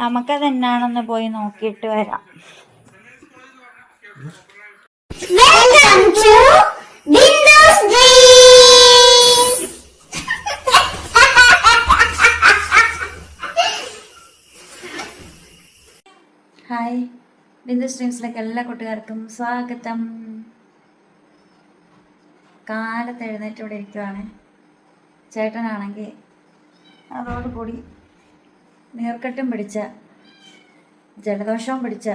നമുക്കത് എന്നാണെന്ന് പോയി നോക്കിയിട്ട് വരാം. Welcome to Windows Dreams! Hi Bindu സ്ട്രീംസിലേക്ക് എല്ലാ കൂട്ടുകാർക്കും സ്വാഗതം. കാലത്ത് എഴുന്നേറ്റ് ഇവിടെ ഇരിക്കുവാണ്. ചേട്ടനാണെങ്കിൽ അതോടുകൂടി നീർക്കെട്ടും പിടിച്ച ജലദോഷവും പിടിച്ച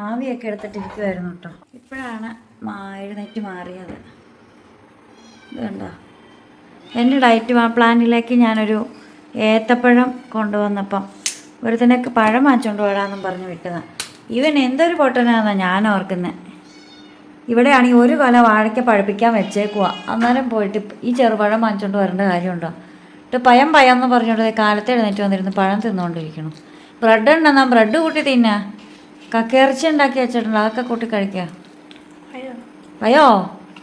ആവിയൊക്കെ എടുത്തിട്ട് ഇരിക്കുമായിരുന്നു കേട്ടോ. ഇപ്പോഴാണ് എഴുന്നേറ്റ് മാറിയത്. ഇത് കണ്ടോ? എന്റെ ഡയറ്റ് പ്ലാനിലേക്ക് ഞാനൊരു ഏത്തപ്പഴം കൊണ്ടുവന്നപ്പം ഒരുത്തനൊക്കെ പഴം വാങ്ങിച്ചുകൊണ്ട് വരാമെന്നും പറഞ്ഞ് വിട്ടതാണ് ഇവൻ എന്തൊരു പൊട്ടനാണെന്നാണ് ഞാൻ ഓർക്കുന്നത് ഇവിടെയാണെങ്കിൽ ഒരു കൊല വാഴയ്ക്ക പഴുപ്പിക്കാൻ വെച്ചേക്കുവാ. അന്നേരം പോയിട്ട് ഈ ചെറുപഴം വാങ്ങിച്ചുകൊണ്ട് വരേണ്ട കാര്യമുണ്ടോ? എന്നിട്ട് പയം പയം എന്ന് പറഞ്ഞുകൊണ്ട് കാലത്ത് എഴുന്നേറ്റ് വന്നിരുന്ന് പഴം തിന്നുകൊണ്ടിരിക്കണം ബ്രെഡ് ഉണ്ടെന്നാ? ബ്രെഡ് കൂട്ടി തിന്നാ. കക്കയിറച്ചി ഉണ്ടാക്കി വെച്ചിട്ടുണ്ട്. അതൊക്കെ കൂട്ടി കഴിക്കുക പയോ?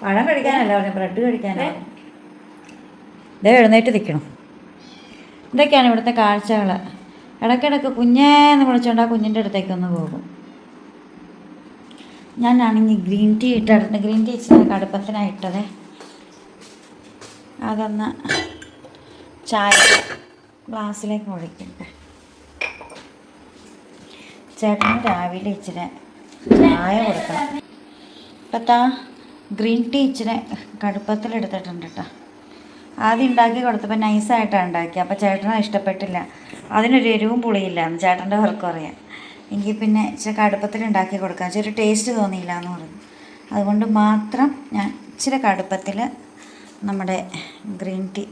പഴം കഴിക്കാനല്ല പറഞ്ഞു. ബ്രെഡ് കഴിക്കാനല്ല ഇതേ എഴുന്നേറ്റ് നിൽക്കണം. ഇതൊക്കെയാണ് ഇവിടുത്തെ കാഴ്ചകൾ ഇടയ്ക്കിടയ്ക്ക് കുഞ്ഞേന്ന് വിളിച്ചുകൊണ്ട് ആ കുഞ്ഞിന്റെ അടുത്തേക്ക് ഒന്ന് പോകും. ഞാനാണെങ്കിൽ ഗ്രീൻ ടീ ഇട്ടിട്ടുണ്ട് ഗ്രീൻ ടീ ഇച്ചിരി കടുപ്പത്തിനാണ് ഇട്ടത്. അതൊന്ന് ചായ ഗ്ലാസ്സിലേക്ക് ഒഴിക്കട്ടെ. ചേട്ടന് രാവിലെ ഇച്ചിരി ചായ കൊടുക്കണം. ഇപ്പത്താ ഗ്രീൻ ടീ ഇച്ചിരി കടുപ്പത്തിലെടുത്തിട്ടുണ്ട് കേട്ടോ ആദ്യം ഉണ്ടാക്കി കൊടുത്തപ്പോൾ നൈസായിട്ടാണ് ഉണ്ടാക്കി അപ്പോൾ ചേട്ടന് ഇഷ്ടപ്പെട്ടില്ല. അതിനൊരു എരിവും പുളിയില്ല. എന്ന് ചേട്ടന്റെ വർക്കും അറിയാം. എങ്കിൽ പിന്നെ ഇച്ചിരി കടുപ്പത്തിൽ ഉണ്ടാക്കി കൊടുക്കാം. ഇച്ചിരി ടേസ്റ്റ് തോന്നിയില്ല എന്ന് പറഞ്ഞു. അതുകൊണ്ട് മാത്രം ഞാൻ ഇച്ചിരി കടുപ്പത്തിൽ നമ്മുടെ ഗ്രീൻ ടീ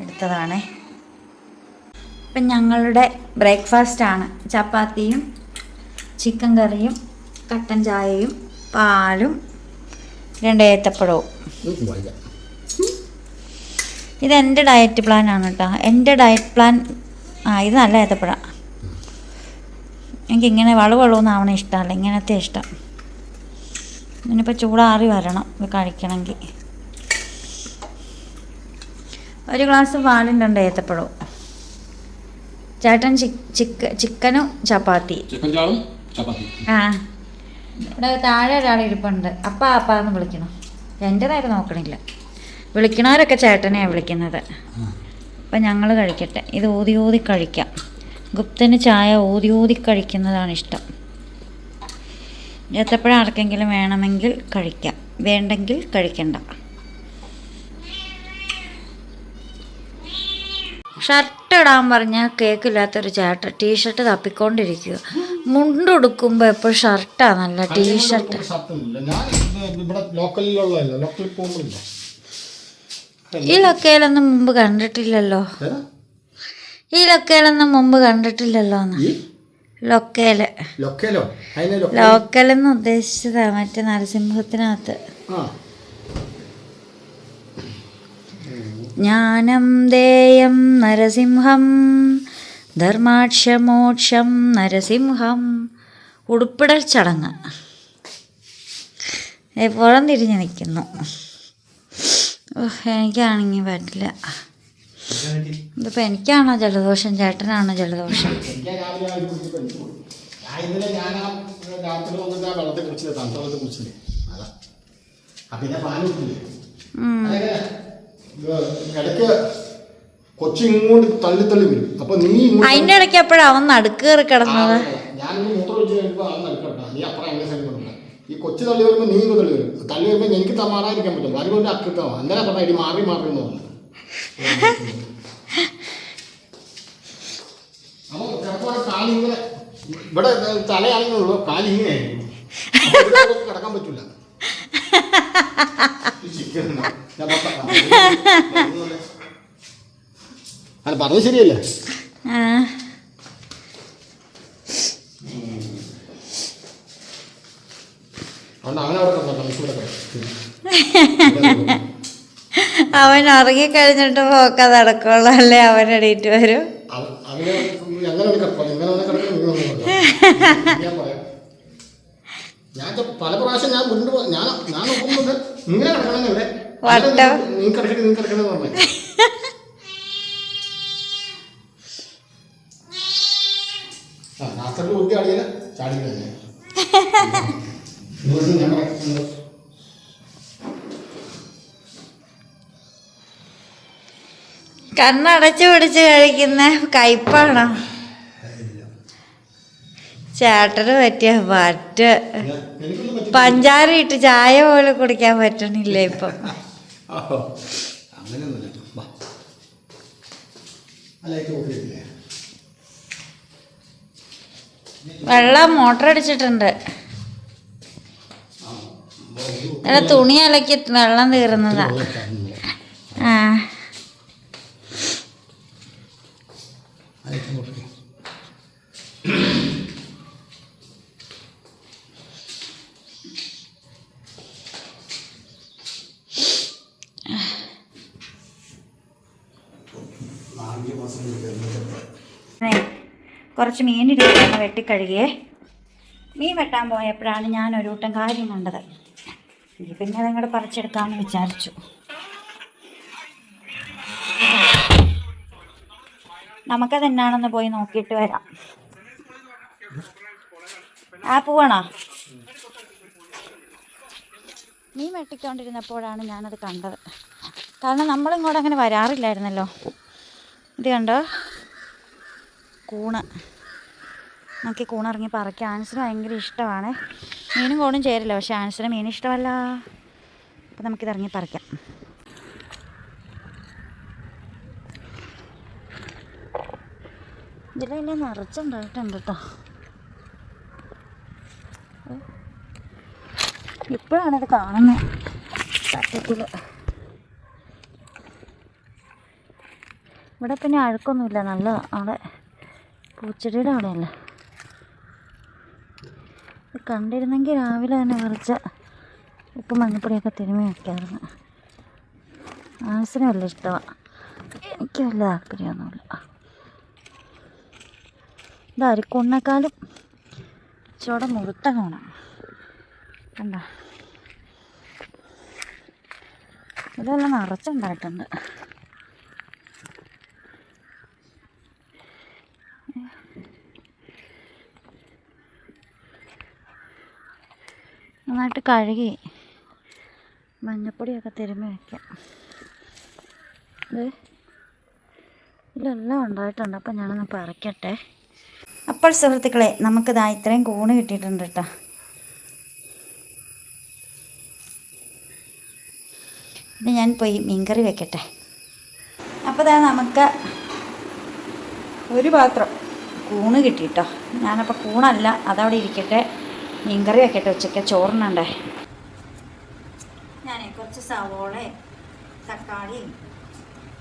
എടുത്തതാണേ. ഇപ്പം ഞങ്ങളുടെ ബ്രേക്ക്ഫാസ്റ്റാണ്. ചപ്പാത്തിയും ചിക്കൻ കറിയും കട്ടൻ ചായയും പാലും രണ്ട് ഏത്തപ്പഴവും. ഇത് എന്റെ ഡയറ്റ് പ്ലാൻ ആണ് കേട്ടോ. എന്റെ ഡയറ്റ് പ്ലാൻ ആ ഇത് നല്ല ഏത്തപ്പഴ. എനിക്കിങ്ങനെ വളു വളവൊന്നും ആവണ ഇഷ്ടമല്ല. ഇങ്ങനത്തെ ഇഷ്ടം. ഇനിയിപ്പോൾ ചൂടാറി വരണം. ഇത് കഴിക്കണമെങ്കിൽ. ഒരു ഗ്ലാസ് പാലും രണ്ട് ഏത്തപ്പഴവും. ചേട്ടൻ ചിക്ക ചിക്കനും ചപ്പാത്തി. ആ. ഇവിടെ താഴെ ഒരാൾ ഇരിപ്പുണ്ട്. അപ്പ അപ്പ എന്ന് വിളിക്കണം. എന്റെതായിട്ട് നോക്കണില്ല. വിളിക്കണവരൊക്കെ ചേട്ടനെയാണ് വിളിക്കുന്നത്. അപ്പം ഞങ്ങൾ കഴിക്കട്ടെ. ഇത് ഊതി ഊതി കഴിക്കാം. ഗുപ്തന് ചായ ഊതി ഊതി കഴിക്കുന്നതാണ് ഇഷ്ടം. ഏത്തപ്പഴം ആർക്കെങ്കിലും വേണമെങ്കിൽ കഴിക്കാം. വേണ്ടെങ്കിൽ കഴിക്കണ്ട. ഷർട്ട് ഇടാൻ പറഞ്ഞാൽ കേക്കില്ലാത്തൊരു ചേട്ടൻ ടീഷർട്ട് തപ്പിക്കൊണ്ടിരിക്കുക. മുണ്ടുടുക്കുമ്പോൾ എപ്പോൾ ഷർട്ടാണ് നല്ല ടീഷർട്ട്. ഈ ലൊക്കയിലൊന്നും മുമ്പ് കണ്ടിട്ടില്ലല്ലോ? ഈ ലൊക്കയിലൊന്നും മുമ്പ് കണ്ടിട്ടില്ലല്ലോ ലൊക്കേലോ. ലോക്കലെന്ന് ഉദ്ദേശിച്ചതാ മറ്റേ നരസിംഹത്തിനകത്ത് ആ ജ്ഞാനം ദേയം നരസിംഹം ധർമാക്ഷമോക്ഷം നരസിംഹം. ഉടുപ്പിടൽ ചടങ്ങ്. എപ്പോഴും പുറം തിരിഞ്ഞ് നിൽക്കുന്നു. എനിക്കാണെങ്കിൽ പറ്റില്ല. ഇതിപ്പോൾ എനിക്കാണോ ജലദോഷം? ചേട്ടനാണോ ജലദോഷം? ഉം. പിന്നെ ഇടയ്ക്ക് കൊച്ചി ഇങ്ങോട്ട് തള്ളി തള്ളി വരും. അപ്പൊ നീ അതിന്റെ ഇടയ്ക്ക് എപ്പോഴാണ് അവൻ നടുക്ക് കയറി കിടന്നത്? ഞാൻ മൂത്രം വെച്ച് കഴിയുമ്പോൾ അവൻ നടക്കണ്ട നീ അപ്പുറം അങ്ങനെ സൈഡ് ഈ കൊച്ചു തള്ളി വരുമ്പോൾ നീ ഇങ്ങ് തള്ളി വരും. തള്ളി വരുമ്പോൾ എനിക്ക് തമാറായിരിക്കാൻ പറ്റും പറ്റും വരുമ്പോൾ അക്കൃത്തമാണ് അങ്ങനെ പറഞ്ഞ? ഇടി മാറി മാറി എന്ന് പറഞ്ഞു. അപ്പോൾ ചിലപ്പോൾ കാലിങ്ങനെ. ഇവിടെ തലയാണെന്നുള്ളൂ കാലിങ്ങനെ കിടക്കാൻ പറ്റില്ല അല്ല പറഞ്ഞത് ശരിയല്ല? അവൻ ഉറങ്ങിക്കഴിഞ്ഞിട്ട് പോക്ക നടക്കുള്ളൂ അല്ലേ? അവൻ എണീറ്റ് വരും അവ- അവന് എങ്ങനെ കിടക്കാം എങ്ങനെ വേണേ കിടക്കണം ഇങ്ങനെ വേണേ കിടക്കാം. ഞാൻ പറയാം ഞാൻ ഇപ്പൊ പല പ്രാവശ്യം ഞാൻ മുന്നോട്ട് പോ- ഞാൻ ഞാൻ നോക്കുന്നത് ഇങ്ങനെ കിടക്കണം ഇവിടെ. വട്ടം. നീ കിടക്കണേ നീ കിടക്കണേ എന്ന് പറഞ്ഞു. ഞാൻ പറയുന്നത് കണ്ണടച്ചു പിടിച്ച് കഴിക്കുന്ന കയ്പാണോ? ചേട്ടന് പറ്റിയ പറ്റ പഞ്ചാര ഇട്ട് ചായ പോലെ കുടിക്കാൻ പറ്റണില്ല ഇപ്പം. വെള്ളം മോട്ടർ അടിച്ചിട്ടുണ്ട്. അല്ല തുണി അലക്കി വെള്ളം തീർന്നതാ. ആ ആ ലൈറ്റ് ഓഫ് ചെയ്യും നാല് മാസം കഴിഞ്ഞിട്ട് ഏ, കുറച്ച് മീൻ ഇരിക്കുന്ന വെട്ടിക്കഴുകിയേ. മീൻ വെട്ടാൻ പോയപ്പോഴാണ് ഞാൻ ഒരു കൂട്ടം കാര്യം കണ്ടത്. പിന്നെ അതങ്ങോട്ട് പറിച്ചെടുക്കാമെന്ന് വിചാരിച്ചു. നമുക്കത് എന്നാണെന്ന് പോയി നോക്കിയിട്ട് വരാം. ആ പോവണോ? മീൻ വെട്ടിക്കൊണ്ടിരുന്നപ്പോഴാണ് ഞാനത് കണ്ടത്. കാരണം നമ്മളിങ്ങോട്ട് അങ്ങനെ വരാറില്ലായിരുന്നല്ലോ. ഇത് കണ്ടോ? കൂണ്. നമുക്ക് ഈ കൂണിറങ്ങി പറയ്ക്കുക ആൻസിന് ഭയങ്കര ഇഷ്ടമാണ്. മീനും കൂണും ചേരില്ല. പക്ഷെ ആൻസിന് മീൻ ഇഷ്ടമല്ല. അപ്പം നമുക്കിത് ഇറങ്ങി പറിക്കാം ഇതിലെല്ലാം നിറച്ചുണ്ടായിട്ടുണ്ട് കേട്ടോ ഇപ്പോഴാണിത് കാണുന്നത് സത്യത്തിൽ ഇവിടെ പിന്നെ അഴുക്കൊന്നുമില്ല. നല്ല അവിടെ പൂച്ചെടിയുടെ അവിടെയല്ലേ? ഇത് കണ്ടിരുന്നെങ്കിൽ രാവിലെ തന്നെ വിറച്ച ഉപ്പ് മഞ്ഞപ്പൊടിയൊക്കെ തിരുമ്മി വയ്ക്കാറുണ്ട് ആവശ്യമല്ല ഇഷ്ടമാണ് എനിക്ക് വലിയ താല്പര്യമൊന്നുമില്ല. ഇത് അരിക്കൊണ്ണേക്കാളും ചുവടെ മുഴുത്ത കോണാണ് കണ്ടോ? ഇതെല്ലാം നിറച്ചുണ്ടായിട്ടുണ്ട്. നന്നായിട്ട് കഴുകി മഞ്ഞപ്പൊടിയൊക്കെ തിരുമ്മി വയ്ക്കാം ഇത് ഇതിലെല്ലാം ഉണ്ടായിട്ടുണ്ട്. അപ്പം ഞാനൊന്ന് പറിക്കട്ടെ. അപ്പോൾ സുഹൃത്തുക്കളെ നമുക്കിതാ ഇത്രയും കൂണ് കിട്ടിയിട്ടുണ്ട് കേട്ടോ ഇനി ഞാൻ പോയി മീൻകറി വെക്കട്ടെ. അപ്പോൾ ഇതാ നമുക്ക് ഒരു പാത്രം കൂണ് കിട്ടിയിട്ടോ. ഞാനപ്പോൾ കൂണല്ല അതവിടെ ഇരിക്കട്ടെ. മീൻകറി വെക്കട്ടെ ഉച്ചയ്ക്ക് ചോറിനുണ്ടേ? ഞാൻ കുറച്ച് സവോളയും തക്കാളിയും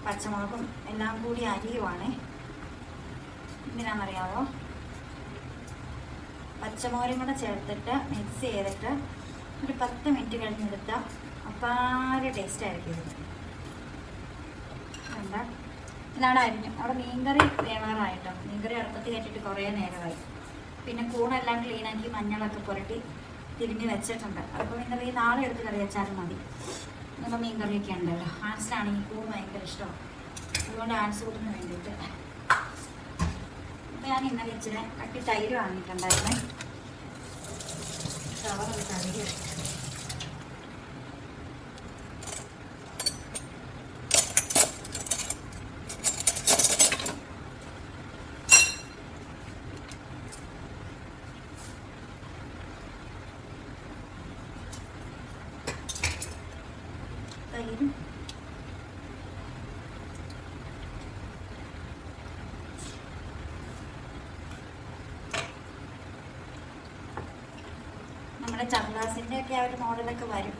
പച്ചമുളകും എല്ലാം കൂടി അരിയുവാണ്. എന്തിനാണെന്നറിയാവോ പച്ചമുളകും കൂടെ ചേർത്തിട്ട് മിക്സ് ചെയ്തിട്ട് ഒരു പത്ത് മിനിറ്റ് കഴിഞ്ഞെടുത്താൽ അപ്പാര ടേസ്റ്റ് ആയിരിക്കും ഇത്. കണ്ട? ഇതാണ് അരിഞ്ഞു. അവിടെ മീൻകറി വേവാറായിട്ടോ മീൻകറി അടുപ്പത്ത് കയറ്റിയിട്ട് കുറേ നേരമായി. പിന്നെ കൂണെല്ലാം ക്ലീനാക്കി മഞ്ഞളൊക്കെ പുരട്ടി തിരിഞ്ഞ് വെച്ചിട്ടുണ്ട്. അപ്പോൾ നിങ്ങൾ ഈ നാളെ എടുത്ത് കറി വെച്ചാലും മതി. ഇന്നിപ്പോൾ മീൻ കറിയൊക്കെ ഉണ്ടല്ലോ ആൻസിനാണെങ്കിൽ കൂൺ ഭയങ്കര ഇഷ്ടമാണ് അതുകൊണ്ട് ആൻസ് കൂട്ടിന് വേണ്ടിയിട്ട് അപ്പോൾ ഞാൻ ഇന്നലെ ഇച്ചിരി കട്ടി തൈര് വാങ്ങിയിട്ടുണ്ടായിരുന്നേ. കവറൊക്കെ കഴുകി. നമ്മുടെ ചർലാസിന്റെ ഒക്കെ ആ ഒരു മോഡലൊക്കെ വരും.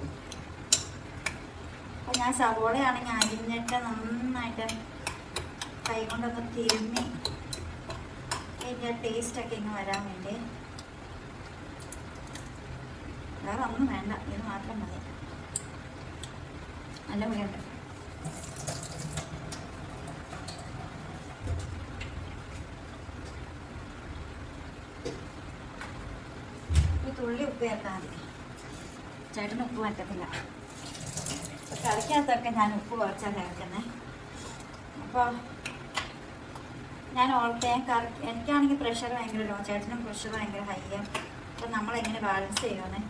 അപ്പോൾ ഞാൻ സവോളയാണെങ്കിൽ അരിഞ്ഞിട്ട് നന്നായിട്ട് കൈ കൊണ്ടൊന്ന് തിരുമ്മി അതിന്റെ ടേസ്റ്റൊക്കെ ഇങ്ങ് വരാൻ വേണ്ടി. വേറെ ഒന്നും വേണ്ട ഇത് മാത്രം മതി. നല്ല പുളിയുണ്ട് തുള്ളി ഉപ്പ് ചേർത്താൽ മതി. ചേട്ടന് ഉപ്പ് പറ്റത്തില്ല. കറിക്കകത്തൊക്കെ ഞാൻ ഉപ്പ് കുറച്ചാണ് ചേർക്കുന്നത് അപ്പോൾ ഞാൻ ഓൾത്തെ കറി എനിക്കാണെങ്കിൽ പ്രഷർ ഭയങ്കര ലോ ചേട്ടനും പ്രഷർ ഭയങ്കര ഹൈയാണ് അപ്പം നമ്മളെങ്ങനെ ബാലൻസ് ചെയ്യുമെന്ന്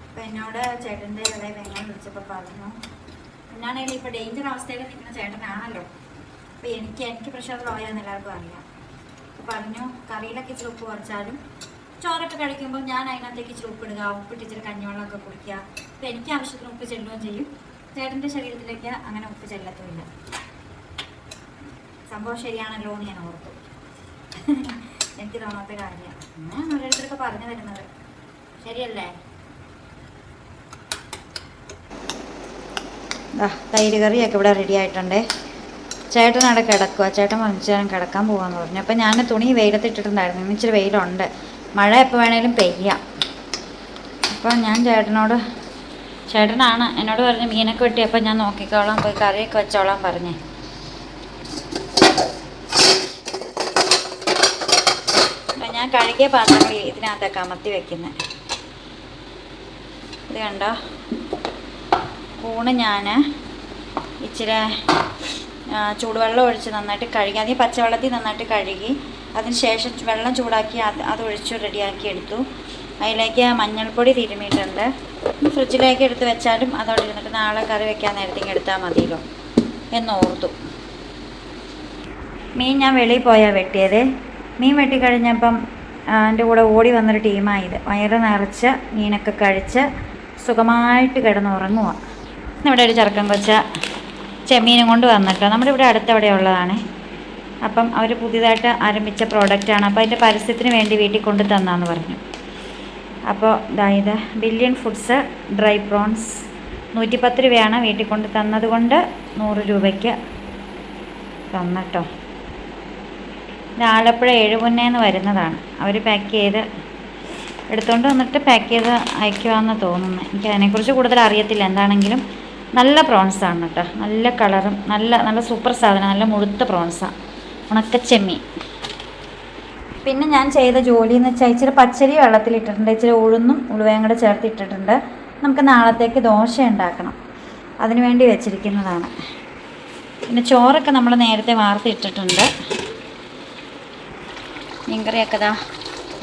അപ്പം എന്നോട് ചേട്ടന്റെ ഇളയ വെങ്ങനെ വിളിച്ചപ്പോൾ പറഞ്ഞു എന്നാണെങ്കിലും ഇപ്പോൾ ഡേഞ്ചർ അവസ്ഥയിൽ നിൽക്കുന്ന ചേട്ടനാണല്ലോ. അപ്പോൾ എനിക്ക് എനിക്ക് പ്രഷർ ലോ ആയെന്ന് എല്ലാവർക്കും അറിയാം. അപ്പോൾ പറഞ്ഞു കറിയിലൊക്കെ ഇച്ചിരി ഉപ്പ് കുറച്ചാലും ചോറൊക്കെ കഴിക്കുമ്പോൾ ഞാൻ അതിനകത്തേക്ക് ഇച്ചിരി ഉപ്പിടുക ഉപ്പിട്ട് ഇച്ചിരി കഞ്ഞിവെള്ളമൊക്കെ കുടിക്കുക. അപ്പോൾ എനിക്ക് ആവശ്യത്തിന് ഉപ്പ് ചെല്ലുകയും ചെയ്യും. ചേട്ടന്റെ ശരീരത്തിലേക്ക് അങ്ങനെ ഉപ്പ് ചെല്ലത്തുമില്ല. സംഭവം ശരിയാണല്ലോ എന്ന് ഞാൻ ഓർത്തു. എനിക്ക് തോന്നാത്ത കാര്യമാണ് ഞാൻ ഓരോരുത്തരൊക്കെ പറഞ്ഞു തരുന്നത്. ശരിയല്ലേ? തൈര് കറിയൊക്കെ ഇവിടെ റെഡി ആയിട്ടുണ്ടേ. ചേട്ടൻ അവിടെ കിടക്കുക ചേട്ടൻ വന്നിച്ച് ഞാൻ കിടക്കാൻ പോകാമെന്ന് പറഞ്ഞു. അപ്പം ഞാൻ തുണി വെയിലത്തിട്ടിട്ടുണ്ടായിരുന്നു. ഇന്ന് ഇച്ചിരി വെയിലുണ്ട്. മഴ എപ്പോൾ വേണേലും പെയ്യാം. അപ്പം ഞാൻ ചേട്ടനോട് ചേട്ടനാണ് എന്നോട് പറഞ്ഞ് മീനൊക്കെ വെട്ടി. വെട്ടിയപ്പോൾ ഞാൻ നോക്കിക്കോളാം പോയി കറിയൊക്കെ വെച്ചോളാം പറഞ്ഞേ. അപ്പം ഞാൻ കഴുകിയ പാത്രങ്ങൾ ഇതിനകത്തൊക്കെ അമർത്തി വെക്കുന്നത് ഇത് കണ്ടോ? ഊണ് ഞാൻ ഇച്ചിരി ചൂടുവെള്ളം ഒഴിച്ച് നന്നായിട്ട് കഴുകി ആദ്യം പച്ചവെള്ളത്തിൽ നന്നായിട്ട് കഴുകി അതിന് ശേഷം വെള്ളം ചൂടാക്കി അത് അതൊഴിച്ച് റെഡിയാക്കി എടുത്തു. അതിലേക്ക് മഞ്ഞൾപ്പൊടി തിരുമിയിട്ടുണ്ട്. ഫ്രിഡ്ജിലേക്ക് എടുത്ത് വെച്ചാലും അതവിടെ ഇരുന്നിട്ട് നാളെ കറി വെക്കാൻ നേരത്തേക്ക് എടുത്താൽ മതിയല്ലോ എന്നോർത്തു മീൻ ഞാൻ വെളിയിൽ പോയാൽ വെട്ടിയത്. മീൻ വെട്ടിക്കഴിഞ്ഞപ്പം എന്റെ കൂടെ ഓടി വന്നൊരു ടീമായത് വയറ് നിറച്ച് മീനൊക്കെ കഴിച്ച് സുഖമായിട്ട് കിടന്നുറങ്ങുക ഇവിടെ ഒരു ചെറുക്കം കൊച്ച ചെമ്മീനും കൊണ്ട് വന്നിട്ടോ നമ്മുടെ ഇവിടെ അടുത്തവിടെ ഉള്ളതാണ്. അപ്പം അവർ പുതിയതായിട്ട് ആരംഭിച്ച പ്രോഡക്റ്റാണ് അപ്പോൾ അതിന്റെ പരസ്യത്തിന് വേണ്ടി വീട്ടിൽ കൊണ്ട് തന്നാന്ന് പറഞ്ഞു. അപ്പോൾ ഇതായത് ബില്യൺ ഫുഡ്സ് ഡ്രൈ പ്രോൺസ് നൂറ്റിപ്പത്ത് രൂപയാണ് വീട്ടിൽ കൊണ്ട് തന്നത് കൊണ്ട് നൂറ് രൂപയ്ക്ക് തന്നട്ടോ. ഇത് ആലപ്പുഴ ഏഴുപുന്നേന്ന് വരുന്നതാണ്. അവർ പാക്ക് ചെയ്ത് എടുത്തുകൊണ്ട് വന്നിട്ട് പാക്ക് ചെയ്ത് അയക്കുവാന്ന് തോന്നുന്നു. എനിക്ക് അതിനെക്കുറിച്ച് കൂടുതൽ അറിയത്തില്ല. എന്താണെങ്കിലും നല്ല പ്രോൺസാണ് കേട്ടോ. നല്ല കളറും നല്ല നല്ല സൂപ്പർ സാധനം നല്ല മുഴുത്ത പ്രോൺസാണ് ഉണക്കച്ചെമ്മീൻ പിന്നെ ഞാൻ ചെയ്ത ജോലി എന്ന് വെച്ചാൽ ഇച്ചിരി പച്ചരി വെള്ളത്തിലിട്ടിട്ടുണ്ട് ഇച്ചിരി ഉഴുന്നും ഉളുവയും കൂടെ ചേർത്തിട്ടിട്ടുണ്ട് നമുക്ക് നാളത്തേക്ക് ദോശ ഉണ്ടാക്കണം. അതിനു വേണ്ടി വെച്ചിരിക്കുന്നതാണ്. പിന്നെ ചോറൊക്കെ നമ്മൾ നേരത്തെ വാർത്തിട്ടിട്ടുണ്ട് മീൻകറിയൊക്കെ ഇതാ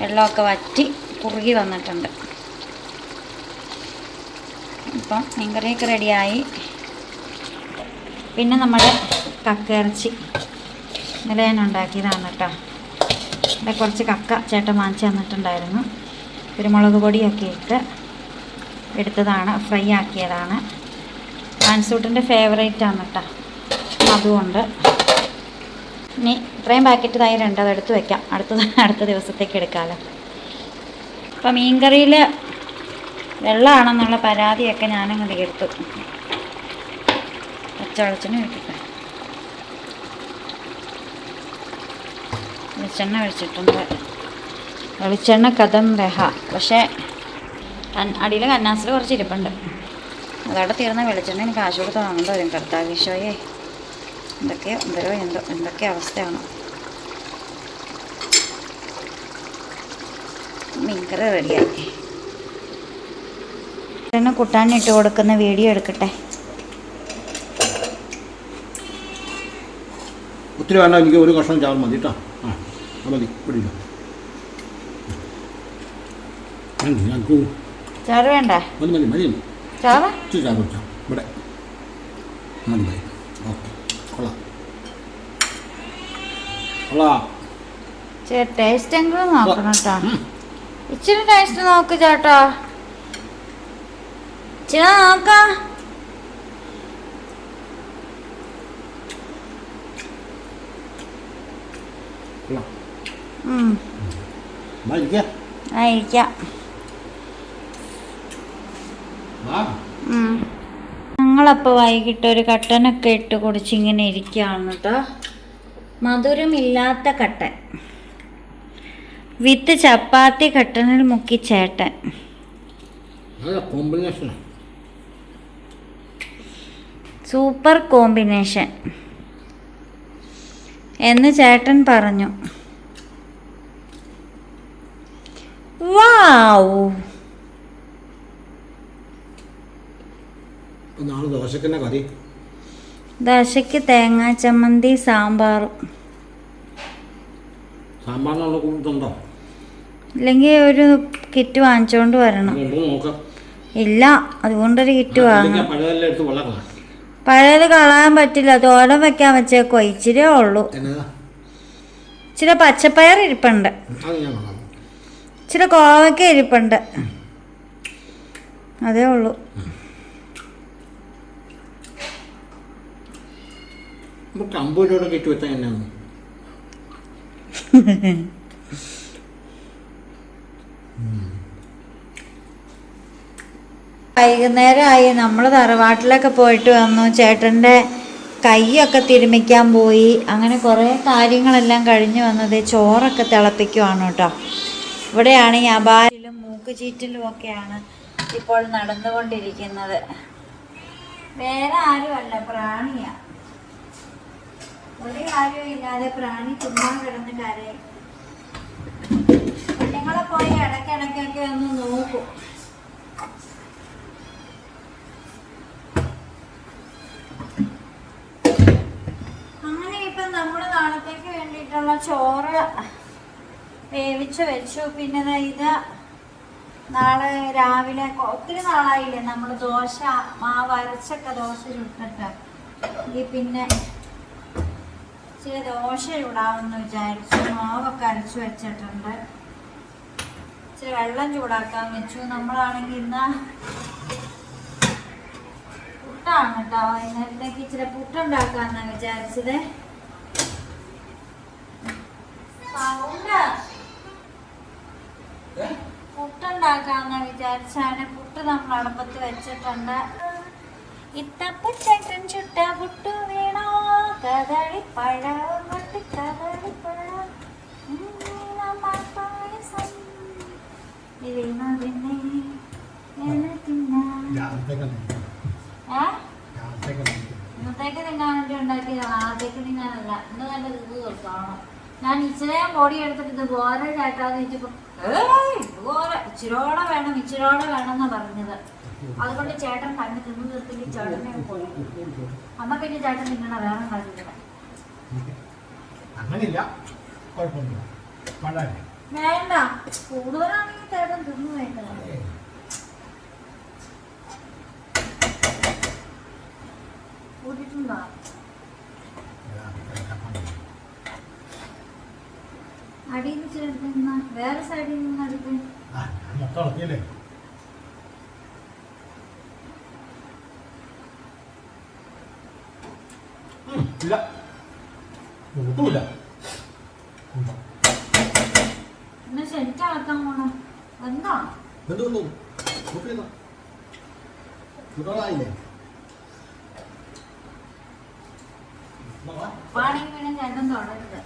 വെള്ളമൊക്കെ വറ്റി കുറുകി വന്നിട്ടുണ്ട്. ഇപ്പം മീൻകറിയൊക്കെ റെഡിയായി. പിന്നെ നമ്മുടെ കക്കയിറച്ചി ഇന്നലെ ഞാൻ ഉണ്ടാക്കിയതാണ് കേട്ടോ. ഇവിടെ കുറച്ച് കക്ക ചേട്ടൻ വാങ്ങിച്ചു തന്നിട്ടുണ്ടായിരുന്നു. കുരുമുളക് പൊടിയൊക്കെ ഇട്ട് എടുത്തതാണ് ഫ്രൈ ആക്കിയതാണ്. മൻസൂട്ടിന്റെ ഫേവറേറ്റ് ആണ് കേട്ടോ. അതുകൊണ്ട് ഇനി ഇത്രയും പാക്കറ്റ് തൈരുണ്ട് അത് എടുത്ത് വെക്കാം. അടുത്ത അടുത്ത ദിവസത്തേക്ക് എടുക്കാമല്ലോ. അപ്പം മീൻകറിയിൽ വെള്ളമാണെന്നുള്ള പരാതിയൊക്കെ ഞാനങ്ങോട്ട് എടുത്തു. പച്ചവെളിച്ചെണ്ണ ഒഴിക്കട്ടെ വെളിച്ചെണ്ണ ഒഴിച്ചിട്ടുണ്ട്. വെളിച്ചെണ്ണ കഥം രഹ. പക്ഷേ അടിയിൽ കന്നാസിൽ കുറച്ച് ഇരിപ്പുണ്ട്. അതവിടെ തീർന്ന വെളിച്ചെണ്ണ എനിക്ക് കാശ് കൊടുത്ത് വാങ്ങേണ്ട വരും. കർത്താവിശോയെ. എന്തൊക്കെയോ എന്തോ എന്തോ എന്തൊക്കെ അവസ്ഥയാണ്. മീൻകറി റെഡിയായി എണ്ണ കുട്ടാനിട്ട് കൊടുക്കുന്ന വീഡിയോ എടുക്കട്ടെ. ഒത്തിരി വേണ്ട എനിക്ക് ഒരു കഷ്ണം ചാറ് മതി കേട്ടോ. ആ അത് മതി ഇവിടെ ഇല്ല മതി ഞങ്ങൾക്ക് ചാറ് വേണ്ടേ? മതി മതി മതി ചാറ്? ഇച്ചിരി ചാറ് വെച്ചാൽ ഇവിടെ. മതി മതി. ഓക്കെ കൊള്ളാം. കൊള്ളാം. ചേ ടേസ്റ്റ് എങ്കിലും നോക്കണം കേട്ടോ. ഇച്ചിരി ടേസ്റ്റ് നോക്ക് ചേട്ടാ. ഇച്ചിരി നോക്കാം. ഞങ്ങളപ്പോൾ വൈകിട്ട് ഒരു കട്ടനൊക്കെ ഇട്ട് കുടിച്ച് ഇങ്ങനെ ഇരിക്കുകയാണ് കേട്ടോ മധുരമില്ലാത്ത കട്ടൻ. വിത്ത് ചപ്പാത്തി കട്ടനിൽ മുക്കി ചേട്ടൻ. കോമ്പിനേഷനാണ് സൂപ്പർ കോമ്പിനേഷൻ. എന്ന് ചേട്ടൻ പറഞ്ഞു. വാവ്! ദശയ്ക്ക് തേങ്ങാ ചമ്മന്തി സാമ്പാറും. ഇല്ലെങ്കിൽ ഒരു കിറ്റ് വാങ്ങിച്ചോണ്ട് വരണം. ഇല്ല അതുകൊണ്ടൊരു കിറ്റ് വാങ്ങണം പഴയത് കളയാൻ പറ്റില്ല. തോരൻ വെക്കാൻ വെച്ചേക്കോ ഇച്ചിരിയേ ഉള്ളൂ. ഇച്ചിരി പച്ചപ്പയർ ഇരിപ്പുണ്ട്. ഇച്ചിരി കോവയ്ക്ക ഇരിപ്പുണ്ട്. അതേ ഉള്ളൂ. നമുക്ക് അമ്പത് രൂപയുടെ കിറ്റ് വെച്ചാൽ എന്നാണ് വൈകുന്നേരമായി നമ്മൾ തറവാട്ടിലൊക്കെ പോയിട്ട് വന്നു. ചേട്ടന്റെ കൈയൊക്കെ തിരുമിക്കാൻ പോയി. അങ്ങനെ കുറേ കാര്യങ്ങളെല്ലാം കഴിഞ്ഞ് വന്നത് ചോറൊക്കെ തിളപ്പിക്കുവാണ് കേട്ടോ. ഇവിടെയാണ് ഈ അപാരിലും മൂക്കുചീറ്റിലും ഒക്കെയാണ് ഇപ്പോൾ നടന്നുകൊണ്ടിരിക്കുന്നത്. വേറെ ആരുമല്ല പ്രാണിയാ. ഒരു ഇല്ലാതെ പ്രാണി ചുമ്മാ കിടന്ന് കരയും. കുഞ്ഞുങ്ങളെ പോയി ഇടയ്ക്കിടയ്ക്കൊക്കെ ഒന്ന് നോക്കും. നമ്മുടെ നാളത്തേക്ക് വേണ്ടിയിട്ടുള്ള ചോറ് വേവിച്ച് വെച്ചു. പിന്നെ ഇത് നാളെ രാവിലെ ഒത്തിരി നാളായില്ലേ നമ്മൾ ദോശ മാവ് അരച്ചൊക്കെ ദോശ ചുട്ടിട്ട്. ഈ പിന്നെ ചില ദോശ ചൂടാവെന്ന് വിചാരിച്ചു. മാവൊക്കെ അരച്ചു വെച്ചിട്ടുണ്ട്. ഇച്ചിരി വെള്ളം ചൂടാക്കാൻ വെച്ചു. നമ്മളാണെങ്കിൽ ഇന്ന് പുട്ടാണ് കേട്ടോ. വൈകുന്നേരത്തേക്ക് ഇച്ചിരി പുട്ടുണ്ടാക്കാമെന്നാണ് വിചാരിച്ചത്. പുട്ടുണ്ടാക്കാന്നാ വിചാരിച്ചാണ് പുട്ട് നമ്മൾ അടുപ്പത്ത് വെച്ചിട്ടുണ്ട്. ഇത്തപ്പച്ചക്കൻ ചുട്ട പുട്ടു വീണോ? പായസം വീണതിനെ എന്നെ തിന്നാം. ഏ? ഇന്നത്തേക്ക് തിന്നാൻ വേണ്ടി ഉണ്ടാക്കിയതാണ് ആദ്യത്തേക്ക് തിന്നാനല്ല. ഇന്ന് തന്നെ ഇത് തീർക്കണം ഞാൻ ഇച്ചിരി ബോഡി എടുത്തിട്ട് ഇത് ചേട്ടാന്ന് ചോദിച്ചപ്പോ ഏയ് ഇച്ചിരോടെ വേണം ഇച്ചിരോടെ വേണം എന്നാ പറഞ്ഞത്. അതുകൊണ്ട് ചേട്ടൻ കണ്ണ് തിന്നു നിർത്തിട്ട് ചേട്ടനെ പോയി അമ്മ പിന്നെ ചേട്ടൻ നിങ്ങളെ വേറെ കാര്യമില്ല അങ്ങനെയില്ല കുഴപ്പമൊന്നുമില്ല. വളരെ. വേണ്ട. കൂടുതലാണെങ്കിൽ ചേട്ടൻ തിന്നു വേണ്ട. കൂട്ടിട്ടുണ്ടോ? അടിയിൽ നിന്ന് ചേർത്ത് വേറെ സൈഡിൽ നിന്ന് അടുത്ത് മൊത്തം ഇളക്കിയല്ലേ ഉം, ഇല്ല. ഒട്ടുമില്ല ശരിക്കും പോണം? എന്താ എന്തുകൊണ്ടു നോക്കിയെന്നാ ചുടായില്ലേ പാണെങ്കിൽ പിന്നെ ചേട്ടൻ തുടരുത്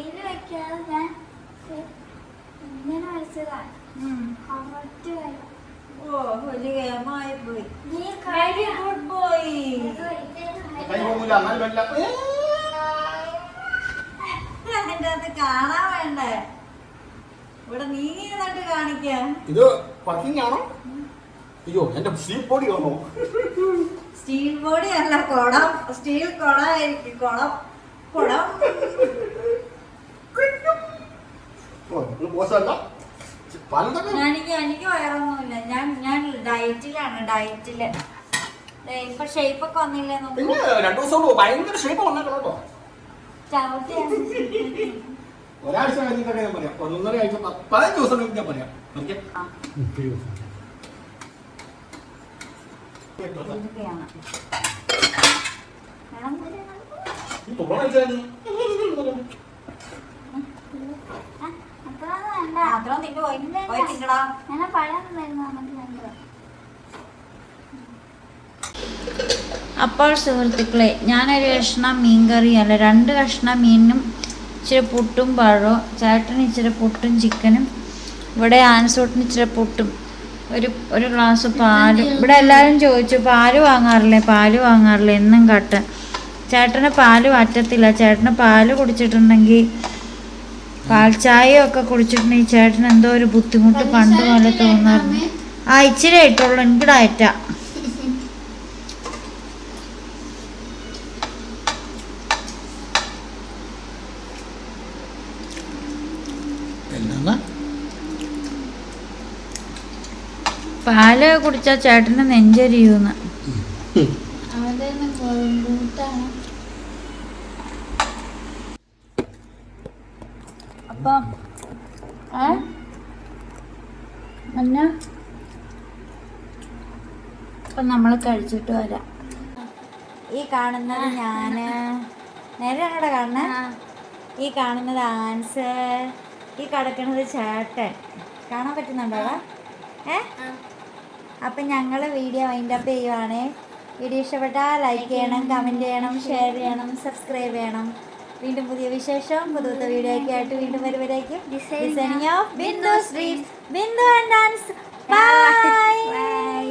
ഇത് വെക്കാതെ ഞാൻ ഇങ്ങനെ വെച്ചതാ അങ്ങോട്ട് വരാം ഓ വലിയ ഗെയിമായി പോയി വെരി ഗുഡ് ബോയ് അതിന്റെ അത് കാണാൻ വേണ്ടേ? ഇവിടെ നീ എന്നിട്ട് കാണിക്കാം. ഇത് വർക്കിംഗ് ആണോ? അയ്യോ എന്റെ സ്റ്റീൽ ബോഡി ആണോ? സ്റ്റീൽ ബോഡി അല്ല കുടം. സ്റ്റീൽ കുടമായിരിക്കും കുടം. കുടം. മോശമല്ല. പലതൊക്കെ എനിക്ക് എനിക്ക് വയറൊന്നുമില്ല. ഞാൻ ഞാൻ ഡയറ്റിലാണ് ഡയറ്റിൽ. ഇപ്പൊ ഷേപ്പ് ഒക്കെ വന്നില്ലേ പിന്നെ രണ്ടു ദിവസം കൊണ്ട് ഭയങ്കര ഷേപ്പ് വന്നേക്കണം കേട്ടോ. ഒരാഴ്ച കഴിഞ്ഞിട്ടൊക്കെ ഞാൻ പറയാം. ഒന്നൊന്നര ആഴ്ച പതിനഞ്ച് ദിവസം കഴിഞ്ഞ് ഞാൻ പറയാം. ഓക്കെ? ആ. തിന്നു പോയി പോയി തിന്നടാ അപ്പോൾ സുഹൃത്തുക്കളെ ഞാനൊരു കഷ്ണം മീൻ കറി അല്ല രണ്ട് കഷ്ണം മീനും ഇച്ചിരി പുട്ടും പഴവും ചേട്ടന് ഇച്ചിരി പുട്ടും ചിക്കനും ഇവിടെ ആൻസോട്ടിന് ഇച്ചിരി പുട്ടും ഒരു ഒരു ഗ്ലാസ് പാലും. ഇവിടെ എല്ലാവരും ചോദിച്ചു പാൽ വാങ്ങാറില്ലേ? പാൽ വാങ്ങാറില്ലേ? എന്നും കട്ട. ചേട്ടന് പാൽ പറ്റത്തില്ല ചേട്ടന് പാൽ കുടിച്ചിട്ടുണ്ടെങ്കിൽ പാൽച്ചായയൊക്കെ കുടിച്ചിട്ടുണ്ടെങ്കിൽ ചേട്ടൻ എന്തോ ഒരു ബുദ്ധിമുട്ട് പണ്ട് പോലെ തോന്നാറുണ്ട്. ആ ഇച്ചിരി ആയിട്ടുള്ളൂ എനിക്ക് ഡയറ്റാ. പാൽ കുടിച്ചാ ചേട്ടന് നെഞ്ചരിയൂന്ന്. അവന്റെ അപ്പം ഏ? അപ്പം നമ്മൾ കഴിച്ചിട്ട് വരാം. ഈ കാണുന്നത് ഞാൻ. നേരെയാണോടെ കാണുന്നത് ഈ കാണുന്നത് ആൻസ്. ഈ കിടക്കുന്നത് ചേട്ടൻ. കാണാൻ പറ്റുന്നുണ്ടോ? ഏ? അപ്പം ഞങ്ങൾ വീഡിയോ വൈൻഡപ്പ് ചെയ്യുവാണേ. വീഡിയോ ഇഷ്ടപ്പെട്ടാൽ ലൈക്ക് ചെയ്യണം കമന്റ് ചെയ്യണം ഷെയർ ചെയ്യണം സബ്സ്ക്രൈബ് ചെയ്യണം. വീണ്ടും പുതിയ വിശേഷം പുതുത്ത വീഡിയോ ഒക്കെ ആയിട്ട് വീണ്ടും വരുമ്പോഴേക്കും. Designing of Bindu street Bindu and dance bye bye